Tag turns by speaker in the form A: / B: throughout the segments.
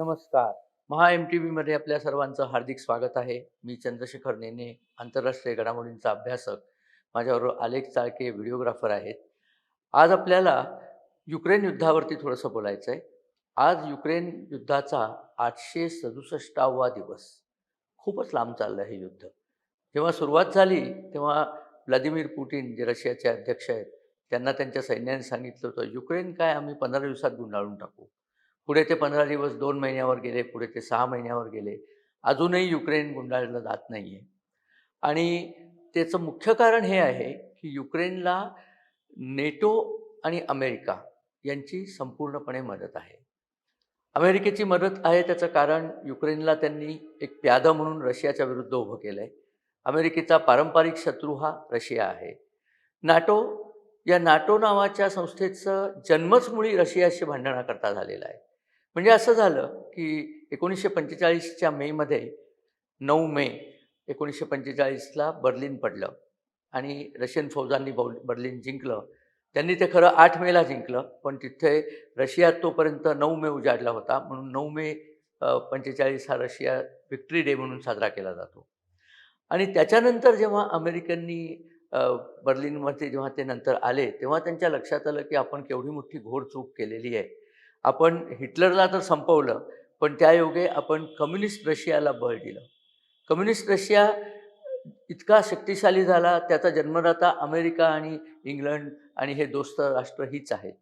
A: नमस्कार. महा M T व्हीमध्ये आपल्या सर्वांचं हार्दिक स्वागत आहे. मी चंद्रशेखर नेने आंतरराष्ट्रीय घडामोडींचा अभ्यासक. माझ्याबरोबर आलेख चाळके व्हिडिओग्राफर आहेत. आज आपल्याला युक्रेन युद्धावरती थोडंसं बोलायचं आहे आज युक्रेन युद्धाचा आठशे सदुसष्टावा दिवस. खूपच लांब चाललं हे युद्ध. जेव्हा सुरुवात झाली तेव्हा व्लादिमीर पुटिन जे रशियाचे अध्यक्ष आहेत त्यांना त्यांच्या सैन्याने सांगितलं होतं युक्रेन काय आम्ही पंधरा दिवसात गुंडाळून टाकू? पुढे ते पंधरा दिवस दोन महिन्यावर गेले पुढे ते सहा महिन्यावर गेले. अजूनही युक्रेन गुंडाळलं जात नाही आहे आणि त्याचं मुख्य कारण हे आहे की युक्रेनला नेटो आणि अमेरिका यांची संपूर्णपणे मदत आहे. अमेरिकेची मदत आहे त्याचं कारण युक्रेनला त्यांनी एक प्यादं म्हणून रशियाच्या विरुद्ध उभं केलं आहे अमेरिकेचा पारंपरिक शत्रू हा रशिया आहे. नाटो या नाटो नावाच्या संस्थेचं जन्मच मुळी रशियाशी भांडणाकरता झालेला आहे. म्हणजे असं झालं की एकोणीसशे पंचेचाळीसच्या मेमध्ये नऊ मे एकोणीसशे पंचेचाळीसला बर्लिन पडलं आणि रशियन फौजांनी बौ बर्लिन जिंकलं. त्यांनी ते खरं आठ मेला जिंकलं पण तिथे रशियात तोपर्यंत नऊ मे उजाडला होता म्हणून नऊ मे पंचेचाळीस हा रशिया विक्ट्री डे म्हणून साजरा केला जातो. आणि त्याच्यानंतर जेव्हा अमेरिकननी बर्लिनमध्ये जेव्हा ते नंतर आले तेव्हा त्यांच्या लक्षात आलं की आपण केवढी मोठी घोर चूक केलेली आहे. आपण हिटलरला तर संपवलं पण त्यायोगे आपण कम्युनिस्ट रशियाला बळ दिलं. कम्युनिस्ट रशिया इतका शक्तिशाली झाला त्याचा जन्मदाता अमेरिका आणि इंग्लंड आणि हे दोस्त राष्ट्र हीच आहेत.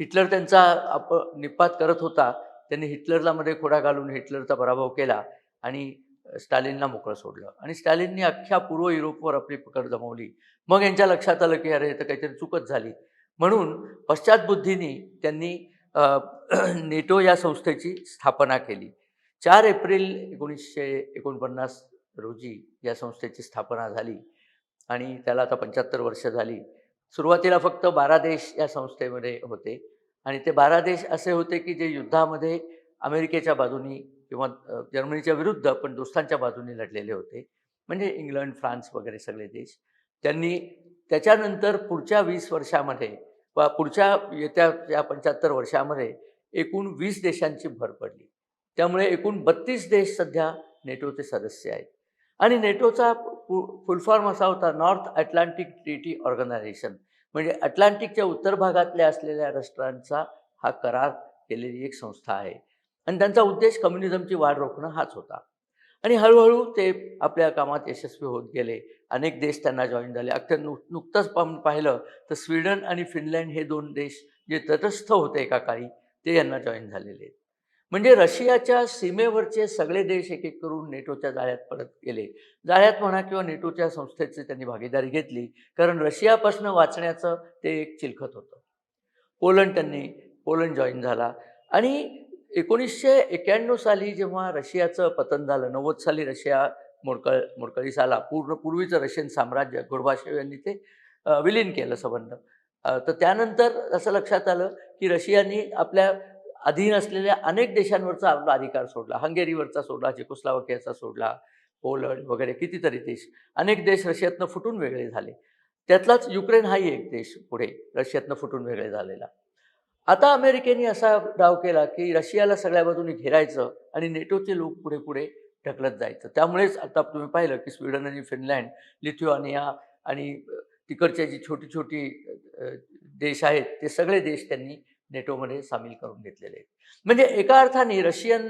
A: हिटलर त्यांचा आप निपात करत होता त्यांनी हिटलरला मध्ये खोडा घालून हिटलरचा पराभव केला आणि स्टालिनला मोकळं सोडलं. आणि स्टालिननी अख्ख्या पूर्व युरोपवर आपली पकड जमवली. मग यांच्या लक्षात आलं की अरे तर काहीतरी चूकच झाली. म्हणून पश्चातबुद्धीने त्यांनी नेटो या संस्थेची स्थापना केली. चार एप्रिल एकोणीसशे एकोणपन्नास रोजी या संस्थेची स्थापना झाली आणि त्याला आता पंच्याहत्तर वर्ष झाली. सुरुवातीला फक्त बारा देश या संस्थेमध्ये होते आणि ते बारा देश असे होते की जे युद्धामध्ये अमेरिकेच्या बाजूनी किंवा जर्मनीच्या विरुद्ध पण दोस्तांच्या बाजूनी लढलेले होते. म्हणजे इंग्लंड फ्रान्स वगैरे सगळे देश. त्यांनी त्याच्यानंतर पुढच्या वीस वर्षामध्ये वा पुढच्या येत्या या पंच्याहत्तर वर्षामध्ये एकूण वीस देशांची भर पडली. त्यामुळे एकूण बत्तीस देश सध्या नेटोचे सदस्य आहेत. आणि नेटोचा फुल फॉर्म असा होता नॉर्थ अटलांटिक ट्रीटी ऑर्गनायझेशन. म्हणजे अटलांटिकच्या उत्तर भागातल्या असलेल्या राष्ट्रांचा हा करार केलेली एक संस्था आहे. आणि त्यांचा उद्देश कम्युनिझमची वाढ रोखणं हाच होता. आणि हळूहळू ते आपल्या कामात यशस्वी होत गेले. अनेक देश त्यांना जॉईन झाले. अख्खं नु नुकतंच पाहून पाहिलं तर स्वीडन आणि फिनलँड हे दोन देश जे तटस्थ होते एका काळी ते यांना जॉईन झालेले आहेत. म्हणजे रशियाच्या सीमेवरचे सगळे देश एक एक करून नेटोच्या जाळ्यात पडत गेले. जाळ्यात म्हणा किंवा नेटोच्या संस्थेची त्यांनी भागीदारी घेतली कारण रशियापासून वाचण्याचं ते एक चिलखत होतं. पोलंड त्यांनी पोलंड जॉईन झाला. आणि एकोणीसशे एक्याण्णव साली जेव्हा रशियाचं पतन झालं नव्वद साली रशिया मोडकळ मोडकळीस आला. पूर्ण पूर्वीचं रशियन साम्राज्य गोर्बाशेव यांनी ते विलीन केलं संबंध. तर त्यानंतर असं लक्षात आलं की रशियाने आपल्या अधीन असलेल्या अनेक देशांवरचा आपला अधिकार सोडला. हंगेरीवरचा सोडला चेकोस्लावाकियाचा सोडला पोलंड वगैरे कितीतरी देश. अनेक देश रशियातनं फुटून वेगळे झाले. त्यातलाच युक्रेन हाही एक देश पुढे रशियातनं फुटून वेगळे झालेला. आता अमेरिकेने असा डाव केला की रशियाला सगळ्या बाजूने घेरायचं आणि नेटोचे लोक पुढे पुढे ढकलत जायचं. त्यामुळेच आता तुम्ही पाहिलं की स्वीडन आणि फिनलँड लिथुआनिया आणि तिकडचे जी छोटी छोटी देश आहेत ते सगळे देश त्यांनी नेटोमध्ये सामील करून घेतलेले आहेत. म्हणजे एका अर्थाने रशियन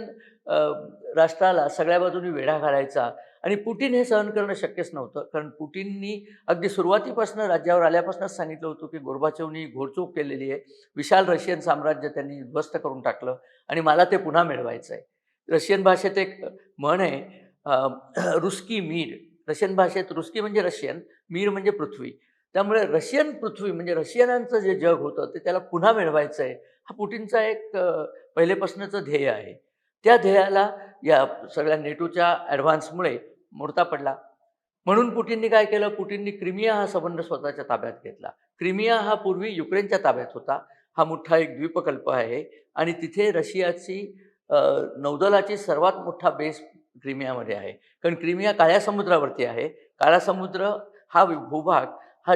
A: राष्ट्राला सगळ्या बाजूनी वेढा घालायचा आणि पुटिन हे सहन करणं शक्यच नव्हतं. कारण पुटिननी अगदी सुरुवातीपासून राज्यावर आल्यापासूनच सांगितलं होतं की गोरबाचेवनी घोडचूक केलेली आहे. विशाल रशियन साम्राज्य त्यांनी उद्ध्वस्त करून टाकलं आणि मला ते पुन्हा मिळवायचं आहे. रशियन भाषेत एक म्हण आहे रुस्की मीर. रशियन भाषेत रुस्की म्हणजे रशियन मीर म्हणजे पृथ्वी. त्यामुळे रशियन पृथ्वी म्हणजे रशियनांचं जे जग होतं ते त्याला पुन्हा मिळवायचं आहे हा पुटिनचा एक पहिलेपासूनचं ध्येय आहे. त्या ध्येयाला या सगळ्या नेटोच्या ॲडव्हान्समुळे मोडता पडला. म्हणून पुटिननी काय केलं? पुटिननी क्रिमिया हा संबंध स्वतःच्या ताब्यात घेतला. क्रिमिया हा पूर्वी युक्रेनच्या ताब्यात होता. हा मोठा एक द्वीपकल्प आहे आणि तिथे रशियाची नौदलाची सर्वात मोठा बेस क्रिमियामध्ये आहे. कारण क्रिमिया काळ्या समुद्रावरती आहे. काळा समुद्र हा भूभाग हा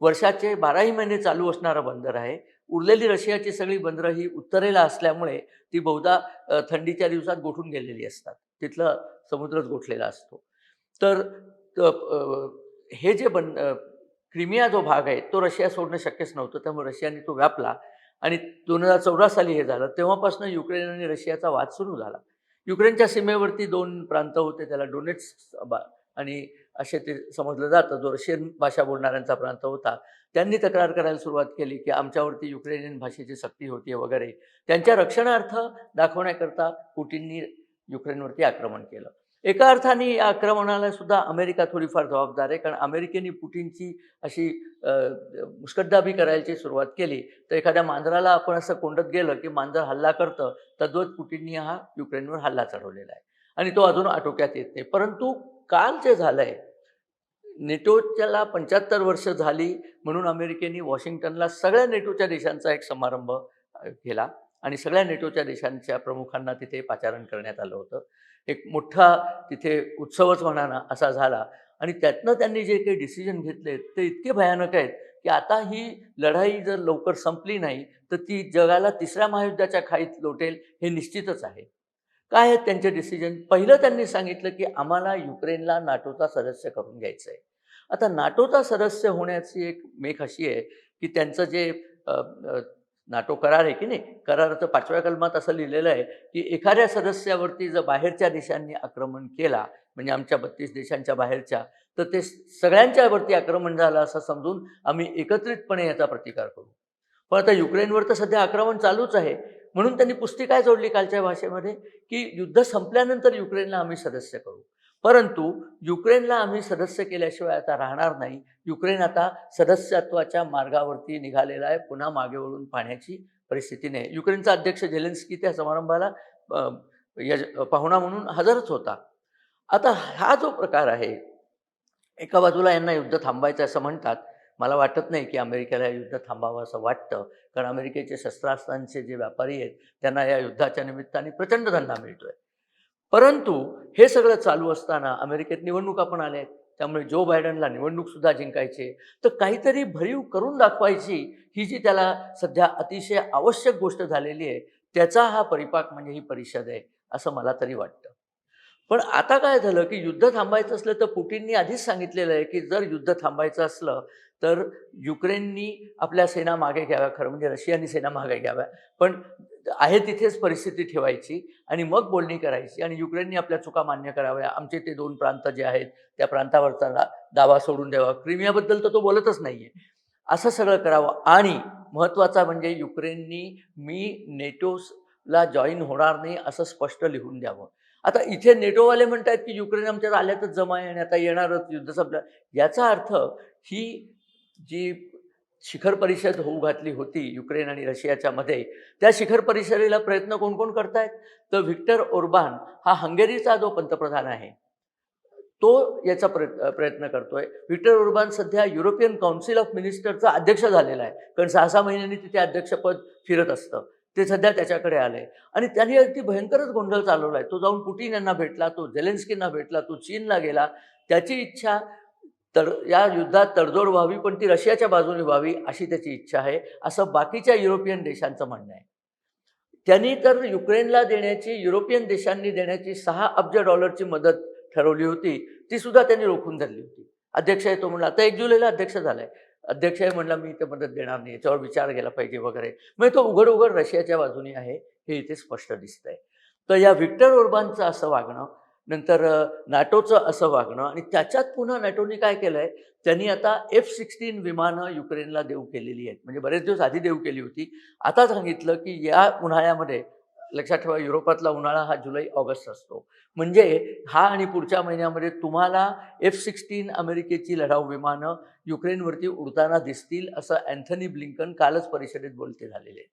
A: वर्षाचे बाराही महिने चालू असणारा बंदर आहे. उरलेली रशियाची सगळी बंदरं ही उत्तरेला असल्यामुळे ती बहुधा थंडीच्या दिवसात गोठून गेलेली असतात. तिथलं समुद्रच गोठलेला असतो. तर हे जे बन क्रिमिया जो भाग आहे तो रशिया सोडणं शक्यच नव्हतं. त्यामुळे रशियाने तो व्यापला आणि दोन हजार चौदा साली हे झालं. तेव्हापासून युक्रेन आणि रशियाचा वाद सुरू झाला. युक्रेनच्या सीमेवरती दोन प्रांत होते. त्याला डोनेट्स आणि असे ते समजलं जातं. जो रशियन भाषा बोलणाऱ्यांचा प्रांत होता त्यांनी तक्रार करायला सुरुवात केली की आमच्यावरती युक्रेनियन भाषेची सक्ती होती वगैरे. त्यांच्या रक्षणार्थ दाखवण्याकरता पुटींनी युक्रेनवरती आक्रमण केलं. एका अर्थाने या आक्रमणाला सुद्धा अमेरिका थोडीफार जबाबदार आहे. कारण अमेरिकेने पुटीनची अशी मुस्कटदाबी करायची सुरुवात केली. तर एखाद्या मांजराला आपण असं कोंडत गेलं की मांजर हल्ला करतं तद्वत पुटीननी हा युक्रेनवर हल्ला चढवलेला आहे. आणि तो अजून आटोक्यात येत नाही. परंतु काल जे झालं आहे नेटोच्याला पंच्याहत्तर वर्ष झाली म्हणून अमेरिकेने वॉशिंग्टनला सगळ्या नेटोच्या देशांचा एक समारंभ केला आणि सगळ्या नेटोच्या देशांच्या प्रमुखांना तिथे पाचारण करण्यात आलं होतं. एक मोठा तिथे उत्सवच म्हणा ना असा झाला आणि त्यातनं त्यांनी जे काही डिसिजन घेतले ते इतके भयानक आहेत की आता ही लढाई जर लवकर संपली नाही तर ती जगाला तिसऱ्या महायुद्धाच्या खाईत लोटेल हे निश्चितच आहे. काय आहेत त्यांचे डिसिजन पहिलं त्यांनी सांगितलं की आम्हाला युक्रेनला नाटोचा सदस्य करून घ्यायचं आहे आता नाटोचा सदस्य होण्याची एक मेख अशी आहे की त्यांचं जे नाटो करार आहे की नाही कराराचं पाचव्या कलमात असं लिहिलेलं आहे की एखाद्या सदस्यावरती जर बाहेरच्या देशांनी आक्रमण केला म्हणजे आमच्या बत्तीस देशांच्या बाहेरच्या तर ते सगळ्यांच्यावरती आक्रमण झालं असं समजून आम्ही एकत्रितपणे याचा प्रतिकार करू. पण आता युक्रेनवर तर सध्या आक्रमण चालूच आहे. म्हणून त्यांनी पुस्ती काय जोडली कालच्या भाषेमध्ये की युद्ध संपल्यानंतर युक्रेनला आम्ही सदस्य करू. परंतु युक्रेनला आम्ही सदस्य केल्याशिवाय आता राहणार नाही. युक्रेन आता सदस्यत्वाच्या मार्गावरती निघालेला आहे पुन्हा मागे वळून पाहण्याची परिस्थिती नाही. युक्रेनचा अध्यक्ष झेलेन्स्की त्या समारंभाला यज पाहुणा म्हणून हजरच होता. आता हा जो प्रकार आहे एका बाजूला यांना युद्ध थांबायचं असं म्हणतात मला वाटत नाही की अमेरिकेला हे युद्ध थांबावं असं वाटतं. कारण अमेरिकेचे शस्त्रास्त्रांचे जे व्यापारी आहेत त्यांना या युद्धाच्या निमित्ताने प्रचंड धंदा मिळतोय. परंतु हे सगळं चालू असताना अमेरिकेत निवडणुका पण आल्या आहेत. त्यामुळे जो बायडनला निवडणूक सुद्धा जिंकायचे तर काहीतरी भरीव करून दाखवायची ही जी त्याला सध्या अतिशय आवश्यक गोष्ट झालेली आहे त्याचा हा परिपाक म्हणजे ही परिषद आहे असं मला तरी वाटतं. पण आता काय झालं की युद्ध थांबायचं असलं तर पुटीननी आधीच सांगितलेलं आहे की जर युद्ध थांबायचं असलं तर युक्रेननी आपल्या सेना मागे घ्याव्या खरं म्हणजे रशियानी सेना मागे घ्याव्या. पण आहे तिथेच परिस्थिती ठेवायची आणि मग बोलणी करायची आणि युक्रेननी आपल्या चुका मान्य कराव्या. आमचे ते दोन प्रांत जे आहेत त्या प्रांतावरचा दा- दावा सोडून द्यावा. क्रिमियाबद्दल तर तो बोलतच नाहीये. असं सगळं करावं. आणि महत्त्वाचा म्हणजे युक्रेननी मी नेटोला जॉईन होणार नाही असं स्पष्ट लिहून द्यावं. आता इथे नेटोवाले म्हणतात की युक्रेन आमच्यात आल्यातच जमा आहे आणि आता येणारच युद्ध संपलं. याचा अर्थ ही जी शिखर परिषद होऊ घातली होती युक्रेन आणि रशियाच्या मध्ये त्या शिखर परिषदेला प्रयत्न कोण कोण करतायत? तर व्हिक्टर ओर्बान हा हंगेरीचा जो पंतप्रधान आहे तो याचा प्रयत्न प्रयत्न करतोय. व्हिक्टर ओर्बान सध्या युरोपियन काउन्सिल ऑफ मिनिस्टरचा अध्यक्ष झालेला आहे. कारण सहा सहा महिन्यांनी तिथे अध्यक्षपद फिरत असतं. ते सध्या त्याच्याकडे आले. आणि त्यांनी अगदी भयंकरच गोंधळ चालवला आहे. तो जाऊन पुटीन यांना भेटला तो झेलेन्स्कींना भेटला तो चीनला गेला. त्याची इच्छा तर या युद्धात तडजोड व्हावी पण ती रशियाच्या बाजूने व्हावी अशी त्याची इच्छा आहे असं बाकीच्या युरोपियन देशांचं म्हणणं आहे. त्यांनी तर युक्रेनला देण्याची युरोपियन देशांनी देण्याची सहा अब्ज डॉलरची मदत ठरवली होती. ती सुद्धा त्यांनी रोखून धरली होती. अध्यक्ष आहे तो म्हणला आता एक जुलैला अध्यक्ष झालाय. अध्यक्ष आहे म्हणला मी ते मदत देणार नाही याच्यावर विचार केला पाहिजे वगैरे. म्हणजे तो उघड उघड रशियाच्या बाजूने आहे हे इथे स्पष्ट दिसतंय. तर या व्हिक्टर ओर्बानचं असं वागणं नंतर नॅटोचं नाटोचं असं वागणं आणि त्याच्यात पुन्हा नॅटोने काय केलं आहे त्यांनी आता एफ सिक्स्टीन विमानं युक्रेनला देऊ केलेली आहेत. म्हणजे बरेच दिवस आधी देऊ केली होती. आता सांगितलं की या उन्हाळ्यामध्ये लक्षात ठेवा युरोपातला उन्हाळा हा जुलै ऑगस्ट असतो. म्हणजे हा आणि पुढच्या महिन्यामध्ये तुम्हाला एफ सिक्स्टीन अमेरिकेची लढाऊ विमानं युक्रेनवरती उडताना दिसतील असं अँथनी ब्लिंकन कालच परिषदेत बोलते झालेले.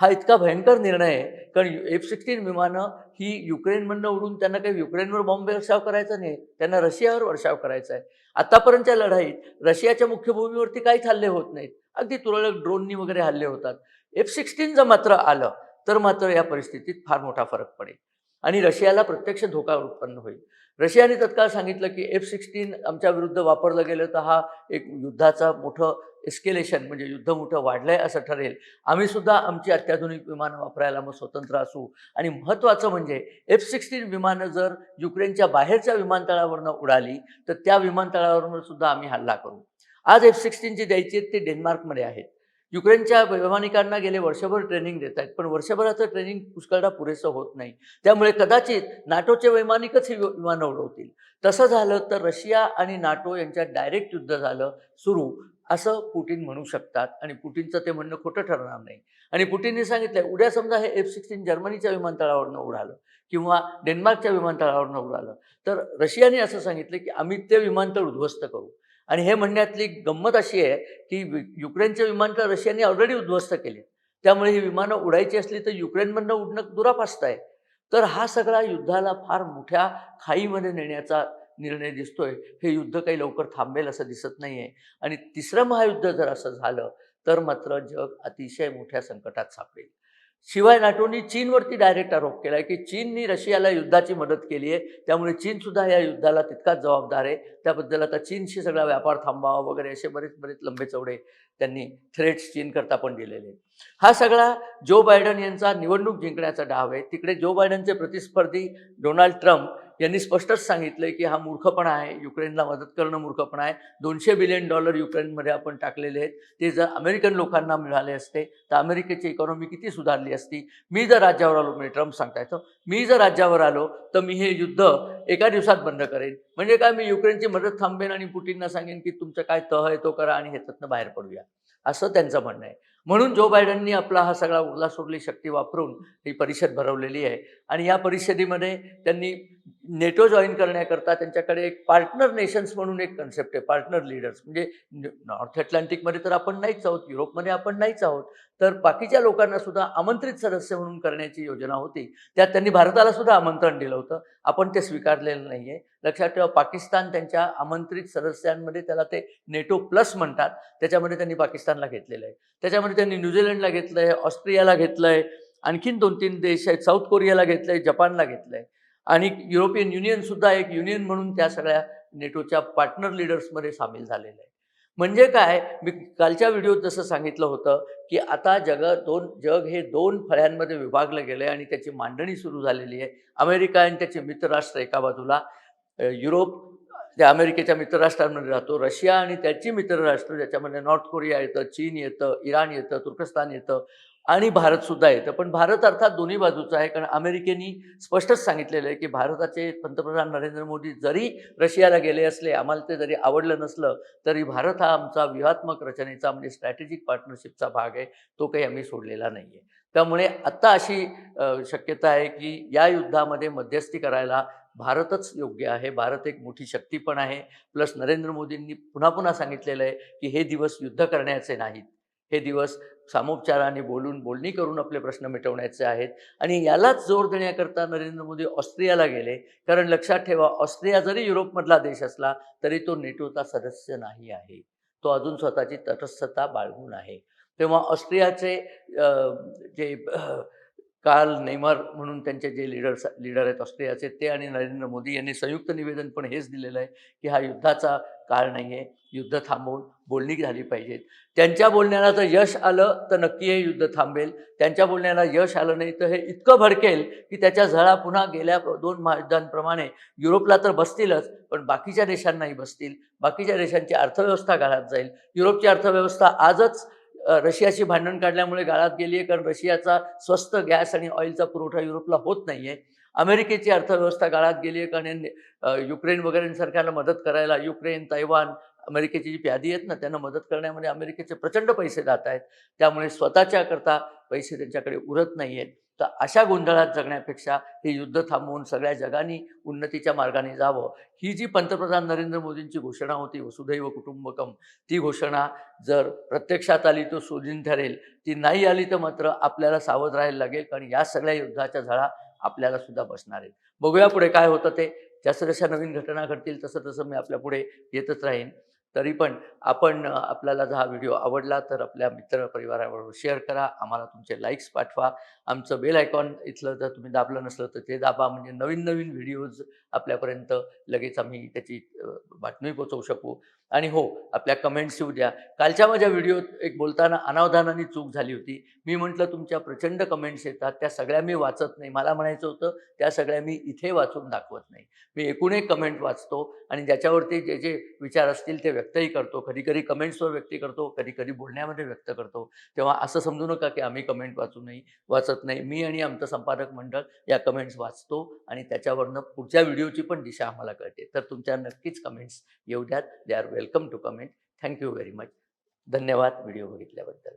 A: हा इतका भयंकर निर्णय आहे कारण एफ सिक्स्टीन विमानं ही युक्रेनमधनं उडून त्यांना काही युक्रेनवर बॉम्ब वर्षाव करायचा नाही त्यांना रशियावर वर्षाव करायचा आहे. आतापर्यंतच्या लढाईत रशियाच्या मुख्य भूमीवरती काहीच हल्ले होत नाहीत. अगदी तुरळक ड्रोननी वगैरे हल्ले होतात. एफ सिक्स्टीन जर मात्र आलं. तर मात्र या परिस्थितीत फार मोठा फरक पडेल. आणि रशियाला प्रत्यक्ष धोका उत्पन्न होईल. रशियाने तत्काळ सांगितलं की एफ सिक्स्टीन आमच्या विरुद्ध वापरलं गेलं तर हा एक युद्धाचा मोठं एस्केलेशन म्हणजे युद्ध मोठं वाढलं आहे असं ठरेल. आम्ही सुद्धा आमची अत्याधुनिक विमानं वापरायला मग स्वतंत्र असू. आणि महत्त्वाचं म्हणजे एफ सिक्स्टीन विमानं जर युक्रेनच्या बाहेरच्या विमानतळावरनं उडाली तर त्या विमानतळावरून सुद्धा आम्ही हल्ला करू. आज एफ सिक्स्टीनची द्यायची आहेत ते डेन्मार्कमध्ये आहेत. युक्रेनच्या वैमानिकांना गेले वर्षभर ट्रेनिंग देत आहेत. पण वर्षभराचं ट्रेनिंग पुष्कळदा पुरेसं होत नाही. त्यामुळे कदाचित नाटोचे वैमानिकच ही विमानं उडवतील. तसं झालं तर रशिया आणि नाटो यांच्यात डायरेक्ट युद्ध झालं सुरू असं पुटीन म्हणू शकतात. आणि पुटीनचं ते म्हणणं खोटं ठरणार नाही. आणि पुटीनने सांगितलंय उद्या समजा हे एफ सिक्स्टीन जर्मनीच्या विमानतळावरनं उडालं किंवा डेन्मार्कच्या विमानतळावरनं उडालं. तर रशियाने असं सांगितलं की आम्ही ते विमानतळ उद्ध्वस्त करू. आणि हे म्हणण्यातली गंमत अशी आहे की युक्रेनचे विमानतळ रशियाने ऑलरेडी उद्ध्वस्त केले. त्यामुळे ही विमानं उडायची असली तर युक्रेनमधनं उडणं दुरापास्त आहे तर हा सगळा युद्धाला फार मोठ्या खाईमध्ये नेण्याचा निर्णय दिसतोय. हे युद्ध काही लवकर थांबेल असं दिसत नाही आहे आणि तिसरं महायुद्ध जर असं झालं तर मात्र जग अतिशय मोठ्या संकटात सापडेल. शिवाय नाटोनी चीनवरती डायरेक्ट आरोप केला आहे की चीननी रशियाला युद्धाची मदत केली आहे. त्यामुळे चीनसुद्धा या युद्धाला तितकाच जबाबदार आहे. त्याबद्दल आता चीनशी सगळा व्यापार थांबावा वगैरे असे बरेच बरेच लंबे चौडे त्यांनी थ्रेट्स चीनकरता पण दिलेले हा सगळा जो बायडन यांचा निवडणूक जिंकण्याचा डाव आहे तिकडे जो बायडनचे प्रतिस्पर्धी डोनाल्ड ट्रम्प यांनी स्पष्टच सांगितलंय की हा मूर्खपणा आहे युक्रेनला मदत करणं मूर्खपणा आहे. दोनशे बिलियन डॉलर युक्रेनमध्ये आपण टाकलेले आहेत. ते जर अमेरिकन लोकांना मिळाले असते तर अमेरिकेची इकॉनॉमी किती सुधारली असती? मी जर राज्यावर आलो म्हणजे ट्रम्प सांगताय मी जर राज्यावर आलो तर मी हे युद्ध एका दिवसात बंद करेन. म्हणजे काय मी युक्रेनची मदत थांबेन आणि पुटीनना सांगेन की तुमचं काय तह आहे तो करा आणि ह्याच्यातनं बाहेर पडूया. असं त्यांचं म्हणणं आहे. म्हणून जो बायडननी आपला हा सगळा उरलासुरली शक्ती वापरून ही परिषद भरवलेली आहे. आणि या परिषदेमध्ये त्यांनी नेटो जॉईन करण्याकरता त्यांच्याकडे एक पार्टनर नेशन्स म्हणून एक कन्सेप्ट आहे पार्टनर लीडर्स. म्हणजे नॉर्थ अटलांटिकमध्ये तर आपण नाहीच आहोत युरोपमध्ये आपण नाहीच आहोत. तर बाकीच्या लोकांना सुद्धा आमंत्रित सदस्य म्हणून करण्याची योजना होती. त्यात त्यांनी भारताला सुद्धा आमंत्रण दिलं होतं. आपण ते स्वीकारलेलं नाही आहे लक्षात ठेवा पाकिस्तान त्यांच्या आमंत्रित सदस्यांमध्ये त्याला ते नेटो प्लस म्हणतात. त्याच्यामध्ये त्यांनी पाकिस्तानला घेतलेलं आहे. त्याच्यामध्ये त्यांनी न्यूझीलंडला घेतलं आहे ऑस्ट्रियाला घेतलं आहे आणखीन दोन तीन देश आहेत साऊथ कोरियाला घेतलं आहे जपानला घेतलं आहे आणि युरोपियन युनियन सुद्धा एक युनियन म्हणून त्या सगळ्या नेटोच्या पार्टनर लिडर्समध्ये सामील झालेलं आहे. म्हणजे काय मी कालच्या व्हिडिओत जसं सांगितलं होतं की आता जग दोन जग हे दोन फळ्यांमध्ये विभागलं गेलं आहे आणि त्याची मांडणी सुरू झालेली आहे. अमेरिका आणि त्याचे मित्रराष्ट्र एका बाजूला युरोप त्या अमेरिकेच्या मित्रराष्ट्रांमध्ये राहतो रशिया आणि त्याची मित्रराष्ट्र ज्याच्यामध्ये नॉर्थ कोरिया येतं चीन येतं इराण येतं तुर्कस्तान येतं. आणि भारतसुद्धा येतं. पण भारत अर्थात दोन्ही बाजूचा आहे. कारण अमेरिकेनी स्पष्टच सांगितलेलं आहे की भारताचे पंतप्रधान नरेंद्र मोदी जरी रशियाला गेले असले आम्हाला ते जरी आवडलं नसलं तरी भारत हा आमचा व्यूहात्मक रचनेचा म्हणजे स्ट्रॅटेजिक पार्टनरशिपचा भाग आहे. तो काही आम्ही सोडलेला नाही आहे त्यामुळे आत्ता अशी शक्यता आहे की या युद्धामध्ये मध्यस्थी करायला भारतच योग्य आहे. भारत एक मोठी शक्ती पण आहे. प्लस नरेंद्र मोदींनी पुन्हा पुन्हा सांगितलेलं आहे की हे दिवस युद्ध करण्याचे नाहीत. हे दिवस सामोपचाराने बोलून बोलणी करून आपले प्रश्न मिटवण्याचे आहेत. आणि यालाच जोर देण्याकरता नरेंद्र मोदी ऑस्ट्रियाला गेले. कारण लक्षात ठेवा ऑस्ट्रिया जरी युरोपमधला देश असला तरी तो नेटोचा सदस्य नाही आहे. तो अजून स्वतःची तटस्थता बाळगून आहे. तेव्हा ऑस्ट्रियाचे जे काल नेमार नेमर म्हणून त्यांचे जे लीडर्स लीडर आहेत ऑस्ट्रेलियाचे ते आणि नरेंद्र मोदी यांनी संयुक्त निवेदन पण हेच दिलेलं आहे की हा युद्धाचा काळ नाही आहे युद्ध थांबवून बोलणी झाली पाहिजेत. त्यांच्या बोलण्याला जर यश आलं तर नक्की हे युद्ध थांबेल. त्यांच्या बोलण्याला यश आलं नाही तर हे इतकं भडकेल की त्याच्या झळा पुन्हा गेल्या दोन महायुद्धांप्रमाणे युरोपला तर बसतीलच पण बाकीच्या देशांनाही बसतील. बाकीच्या देशांची अर्थव्यवस्था गाळात जाईल. युरोपची अर्थव्यवस्था आजच रशियाची भांडण काढल्यामुळे गाळात गेली आहे कारण रशियाचा स्वस्त गॅस आणि ऑइलचा पुरवठा युरोपला होत नाही आहे अमेरिकेची अर्थव्यवस्था गाळात गेली आहे कारण युक्रेन वगैरे युक्रेन मदत करायला युक्रेन तैवान अमेरिकेची जी प्यादी आहेत ना त्यांना मदत करण्यामध्ये अमेरिकेचे प्रचंड पैसे जात आहेत. त्यामुळे स्वतःच्या करता पैसे त्यांच्याकडे उरत नाही आहेत तर अशा गोंधळात जगण्यापेक्षा हे युद्ध थांबवून सगळ्या जगाने उन्नतीच्या मार्गाने जावं. ही जी पंतप्रधान नरेंद्र मोदींची घोषणा होती वसुधैव कुटुंबकम ती घोषणा जर प्रत्यक्षात आली तो सोजीन ठरेल. ती नाही आली तर मात्र आपल्याला सावध राहायला लागेल कारण या सगळ्या युद्धाच्या झळा आपल्याला सुद्धा बसणार आहेत. बघूया पुढे काय होतं ते. जसं जशा नवीन घटना घडतील तसं तसं मी आपल्या पुढे येतच राहीन. तरी पण आपण आपल्याला जर हा व्हिडिओ आवडला तर आपल्या मित्र परिवाराबरोबर शेअर करा. आम्हाला तुमचे लाईक्स पाठवा. आमचं बेल आयकॉन इथलं जर तुम्ही दाबलं नसलं तर ते दाबा. म्हणजे नवीन नवीन व्हिडिओज आपल्यापर्यंत लगेच आम्ही त्याची बातमी पोचवू शकू. आणि हो आपल्या कमेंट्स येऊ द्या. कालच्या माझ्या व्हिडिओत एक बोलताना अनावधानाने चूक झाली होती. मी म्हटलं तुमच्या प्रचंड कमेंट्स येतात. त्या सगळ्या मी वाचत नाही. मला म्हणायचं होतं त्या सगळ्या मी इथे वाचून दाखवत नाही. मी एकूण एक कमेंट वाचतो आणि ज्याच्यावरती जे जे विचार असतील ते व्यक्तही करतो. कधी कधी कमेंट्सवर व्यक्त करतो कधी कधी बोलण्यामध्ये व्यक्त करतो. तेव्हा असं समजू नका की आम्ही कमेंट वाचू नाही वाचत नाही. मी आणि आमचं संपादक मंडळ या कमेंट्स वाचतो आणि त्याच्यावरनं पुढच्या व्हिडिओची पण दिशा आम्हाला कळते. तर तुमच्या नक्कीच कमेंट्स येऊ द्यात. They are welcome to comment. Thank you very much. धन्यवाद व्हिडिओ बघितल्याबद्दल.